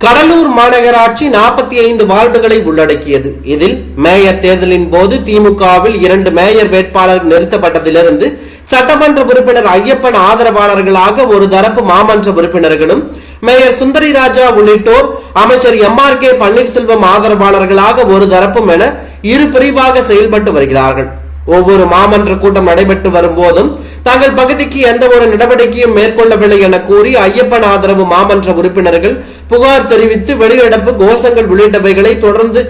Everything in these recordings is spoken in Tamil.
கடலூர் மாநகராட்சி நாற்பத்தி ஐந்து வார்டுகளை உள்ளடக்கியது. இதில் மேயர் தேர்தலின் போது திமுகவில் இரண்டு மேயர் வேட்பாளர் நிறுத்தப்பட்டதிலிருந்து சட்டமன்ற உறுப்பினர் ஐயப்பன் ஆதரவாளர்களாக ஒரு தரப்பு மாமன்ற உறுப்பினர்களும் மேயர் சுந்தரி ராஜா உள்ளிட்டோர் அமைச்சர் எம் ஆர் கே பன்னீர்செல்வம் ஆதரவாளர்களாக ஒரு தரப்பும் என இரு பிரிவாக செயல்பட்டு வருகிறார்கள். ஒவ்வொரு மாமன்ற கூட்டம் நடைபெற்று வரும்போதும் தங்கள் பகுதிக்கு எந்த ஒரு நடவடிக்கையும் மேற்கொள்ளவில்லை என கூறி ஐயப்பன் ஆதரவு மாமன்ற உறுப்பினர்கள் புகார் தெரிவித்து வெளிநடப்பு கோஷங்கள் உள்ளிட்டவைகளை தொடர்ந்து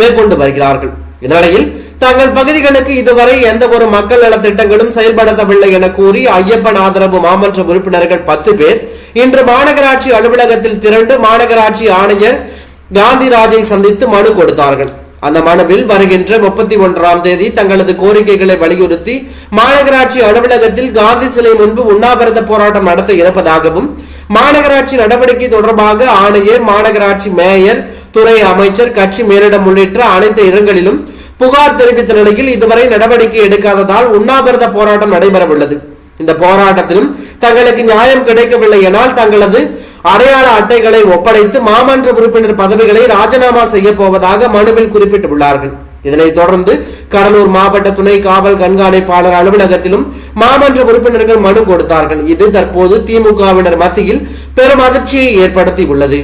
மேற்கொண்டு வருகிறார்கள். இந்நிலையில் தங்கள் பகுதிகளுக்கு இதுவரை எந்த ஒரு மக்கள் நல திட்டங்களும் செயல்படுத்தவில்லை என கூறி ஐயப்பன் ஆதரவு மாமன்ற உறுப்பினர்கள் பத்து பேர் இன்று மாநகராட்சி அலுவலகத்தில் திரண்டு மாநகராட்சி ஆணையர் காந்திராஜை சந்தித்து மனு கொடுத்தார்கள். அந்த மனுவில் வருகின்ற முப்பத்தி ஒன்றாம் தேதி தங்களது கோரிக்கைகளை வலியுறுத்தி மாநகராட்சி அலுவலகத்தில் காந்தி சிலை முன்பு உண்ணாவிரத போராட்டம் நடத்த இருப்பதாகவும் மாநகராட்சி நடவடிக்கை தொடர்பாக ஆணையர் மாநகராட்சி மேயர் துறை அமைச்சர் கட்சி மேலிடம் உள்ளிட்ட அனைத்து இடங்களிலும் புகார் தெரிவித்த நிலையில் இதுவரை நடவடிக்கை எடுக்காததால் உண்ணாவிரத போராட்டம் நடைபெறவுள்ளது. இந்த போராட்டத்திலும் தங்களுக்கு நியாயம் கிடைக்கவில்லை எனால் தங்களது அடையாள அட்டைகளை ஒப்படைத்து மாமன்ற உறுப்பினர் பதவிகளை ராஜினாமா செய்ய போவதாக மனுவில் குறிப்பிட்டுள்ளார்கள். இதனைத் தொடர்ந்து கடலூர் மாவட்ட துணை காவல் கண்காணிப்பாளர் அலுவலகத்திலும் மாமன்ற உறுப்பினர்கள் மனு கொடுத்தார்கள். இது தற்போது திமுகவினர் மத்தியில் பெரும் அதிர்ச்சியை ஏற்படுத்தி உள்ளது